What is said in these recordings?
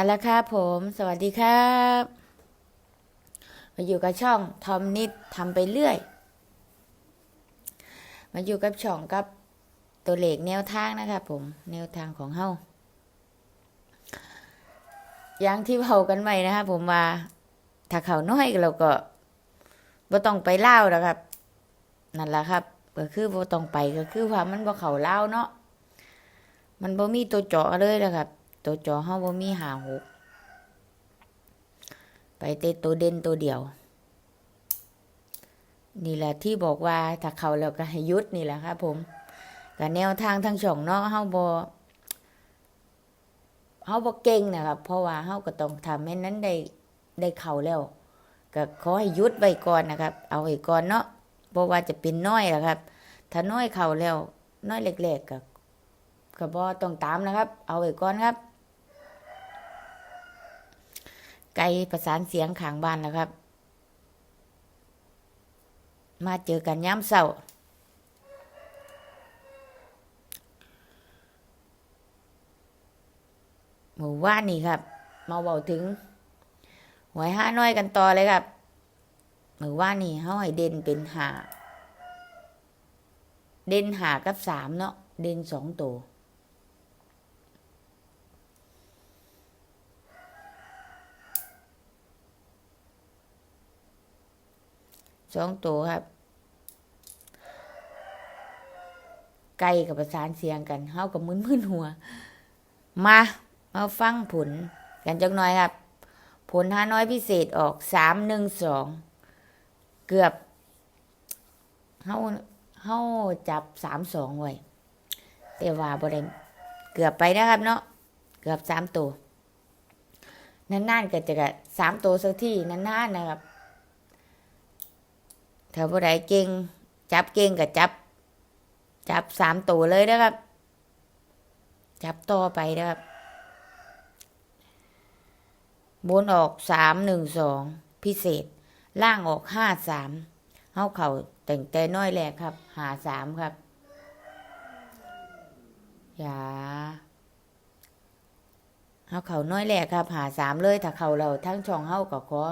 เอาละครับผม สวัสดีครับ มาอยู่กับช่องทอมนิดทำไปเรื่อย มาอยู่กับช่องกับตัวเลขแนวทางนะครับผม แนวทางของเฮาอย่างที่เผากันไว้นะครับผมว่า ถ้าเขาน้อยเราก็บ่ต้องไปเล่าแล้วครับ นั่นแหละครับ ก็คือบ่ต้องไปก็คือว่ามันบ่เขาเล่าเนาะ มันบ่มีตัวเจาะเลยนะครับ ตัวจอเฮาบ่มีหาหกไปเตะตัวเด่นตัวเดียว นี่แหละที่บอกว่าถ้าเขาแล้วก็ให้ยุดนี่แหละครับผมกับแนวทางทั้งช่องเนาะเฮาบ่เฮาบ่เก่งนะครับ เพราะว่าเฮาก็ต้องทำให้นั้นได้ได้เข้าแล้วก็ขอให้ยุดไว้ก่อนนะครับ เอาไว้ก่อนเนาะบ่ว่าจะเป็นน้อยล่ะครับ ถ้าน้อยเข้าแล้ว น้อยเล็กๆก็ก็บ่ต้องตามนะครับ เอาไว้ก่อนครับ ไกลประสานเสียงขางบ้านแล้วครับ มาเจอกันย้ำเสาร์หมู่ว่านนี่ครับ มาเบาถึงหวยห้าน้อยกันต่อเลยครับหมู่ว่านนี่เขาให้เด่นเป็นหาเด่นหากับสามเนาะเด่นสองตัว สองตัวครับ ไก่กับประสานเสียงกันเฮากับมึนมึนหัว มามาฟังผลกันจักหน่อยครับ ผลห้าน้อยพิเศษออกสามหนึ่งสองเกือบเฮาเฮาจับสามสองไว้แต่ว่าบ่ได้เกือบไปนะครับเนาะเกือบสามตัวนานๆก็จะกะสามตัวสักที่นานๆนะครับ ถ้าผู้ใดเก่ง จับเก่งก็จับ จับสามตัวเลยนะครับ จับต่อไปนะครับ บนออกสามหนึ่งสองพิเศษ ล่างออกห้าสามเฮาเข่าแต่งแต่น้อยแรกครับ หาสามครับ อย่าเฮาเข่าน้อยแรกครับ หาสามเลยถ้าเข่าเราทั้งช่องเฮาก็ขอ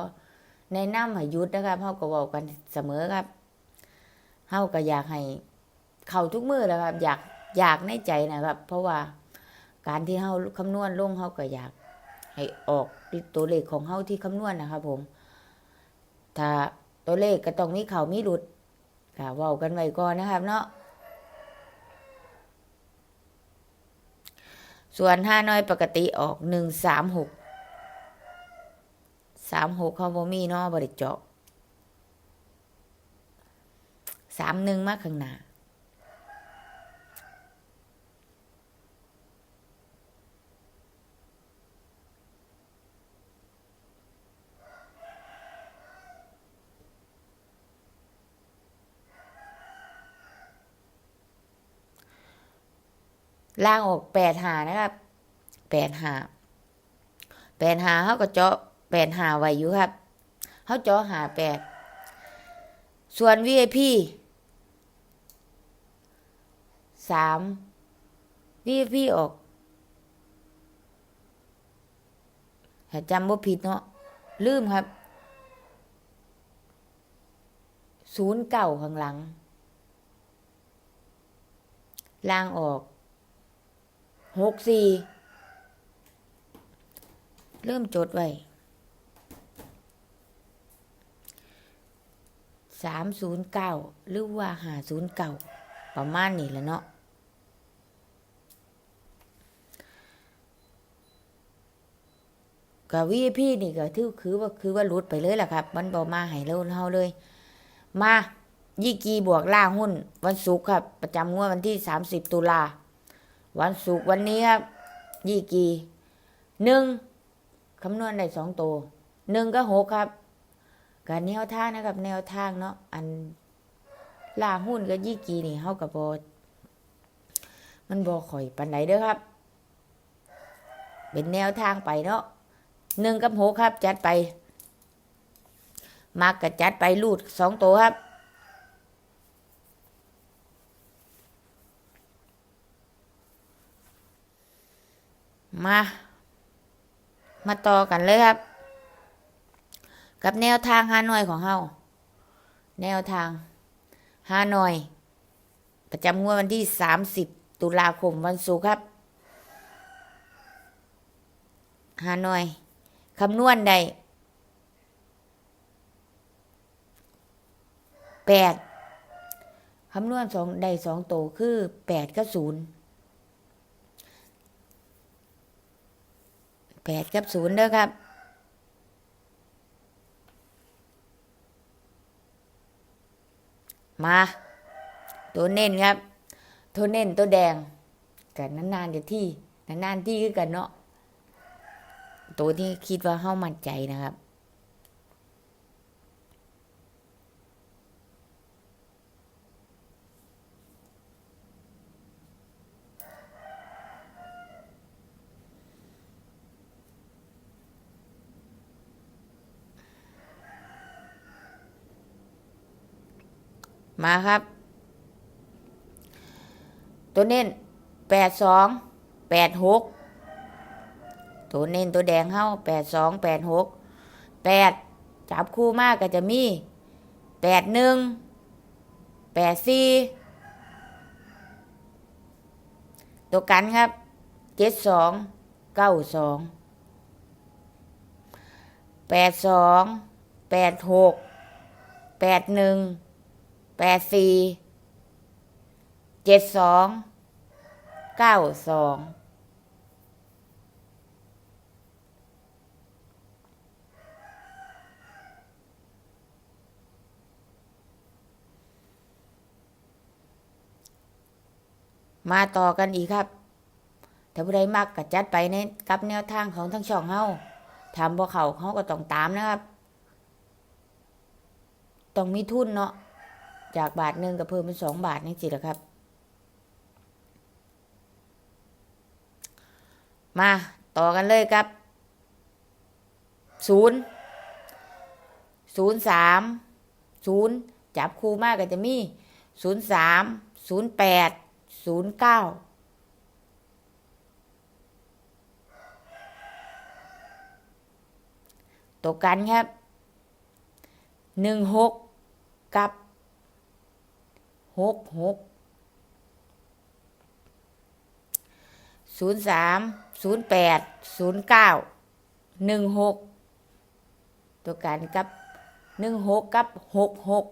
ในน้ำให้ยุดนะครับเฮาก็บอกกันเสมอครับเฮาก็อยากให้เข้าทุกมือแล้วครับ อยากอยากในใจนะครับ เพราะว่าการที่เฮาคำนวณลงเฮาก็อยากให้ออกตัวเลขของเฮาที่คำนวณนะครับผม ถ้าตัวเลขก็ต้องมีเข่ามีหลุดก็เว้ากันไว้ก่อนนะครับ เนาะส่วนห้าน้อยปกติออกหนึ่งสามหก สามหกเขาบ่มีเนาะบริเจาะสามหนึ่งมากข้างหน้าล่างออกแปดหานะครับแปดหาแปดหาเขาก็เจาะ แปดหาไว้อยู่ครับเขาจาะหาแปดส่วน VIP สาม VIP ออกถ้าจำว่าผิดเนาะลืมครับศูนย์เก่าข้างหลัง ล่างออกหกสี่เริ่มจดไว้ สามศูนย์เก้าหรือว่าหาศูนย์เก้าประมาณนี้แหละเนาะกับวีพี่นี่ก็ถือคือว่าคือว่ารุดไปเลยแหละครับ มันบอมาให้เราเฮาเลย มายี่กีบวกล่าหุ้น วันศุกร์ครับ ประจำงวดวันที่สามสิบตุลาวันศุกร์วันนี้ครับยี่กีหนึ่งคำนวณได้สองตัวหนึ่งก็หกครับ การแนวทางนะครับ แนวทางเนาะอันล่าหุ้นก็ยี่กีนี่เฮากับบมันบอข่อยปันไหนเด้อครับ เป็นแนวทางไปเนาะหนึ่งกับหกครับ จัดไปมากกับจัดไปลูดสองตัวครับมา มาต่อกันเลยครับ กับแนวทางฮานอยของเฮาแนวทางฮานอย ประจำงวดวันที่ 30 ตุลาคมวันศุกร์ครับฮานอยคำนวณใดแปดคำนวณสองใดสองโตคือแปดกับศูนย์แปดกับศูนย์เด้อครับ มา ตัวเน้นครับ ตัวเน้นตัวแดงกันนานๆจะที่นานๆที่คือกันเนาะตัวที่คิดว่าเข้ามั่นใจนะครับ มาครับ ตัวเน้นแปดสองแปดหกตัวเน้นตัวแดงเข้าแปดสองแปดหกแปดจับคู่มากก็จะมีแปดหนึ่งแปดสี่ตัวกันครับเจ็ดสองเก้าสองแปดสองแปดหกแปดหนึ่ง แปดสี่เจ็ดสองเก้าสองมาต่อกันอีกครับ ถ้าผู้ใดมักก็จัดไปในกับแนวทางของทั้งช่องเฮาทำบ่เขาเขาก็ต้องตามนะครับ ต้องมีทุนเนาะ จากบาทหนึ่งก็เพิ่มเป็นสองบาทนี่สิละครับ มาต่อกันเลยครับศูนย์ศูนย์สามศูนย์จับคู่มากก็จะมีศูนย์สามศูนย์แปดศูนย์เก้าตกกันครับหนึ่งหกกับ หกหกศูนย์สามศูนย์แปดศูนย์เก้าหนึ่งหกตัวการกับหนึ่งหกกับหกหก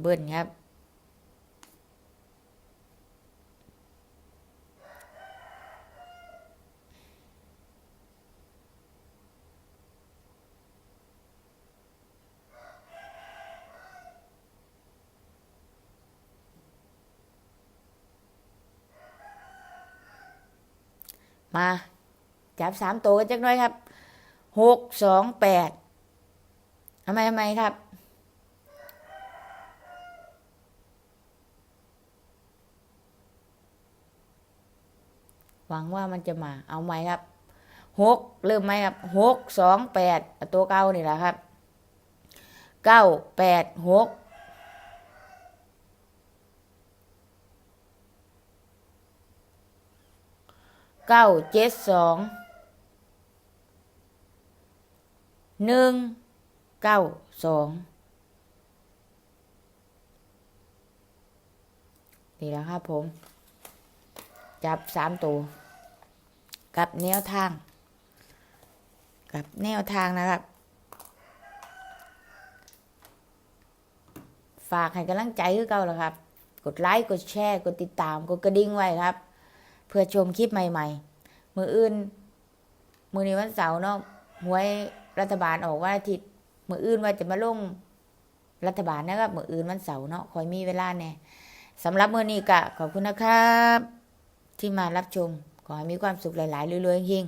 เบิ้ลครับ มา จับสามตัวกันจักหน่อยครับหกสองแปดทำไมทำไมครับหวังว่ามันจะมา เอาไหมครับหกเริ่มไหมครับหกสองแปดตัวเก้านี่แหละครับเก้าแปดหก เก้าเจ็ดสองหนึ่งเก้าสองนี่แหละครับผม จับสามตัว กับแนวทาง กับแนวทางนะครับ ฝากให้กำลังใจคือเก่าแล้วครับ กดไลค์ กดแชร์ กดติดตาม กดกระดิ่งไว้ครับ เพื่อชมคลิปใหม่ ๆ มืออื่น มือนี้วันเสาร์เนาะหวยรัฐบาลออกวันอาทิตย์มืออื่นว่าจะมาลงรัฐบาลนะครับมืออื่นวันเสาร์เนาะคอยมีเวลาแน่สำหรับมือนี้กะขอบคุณนะครับ ที่มารับชมขอให้มีความสุขหลายๆเรื่อยๆเฮง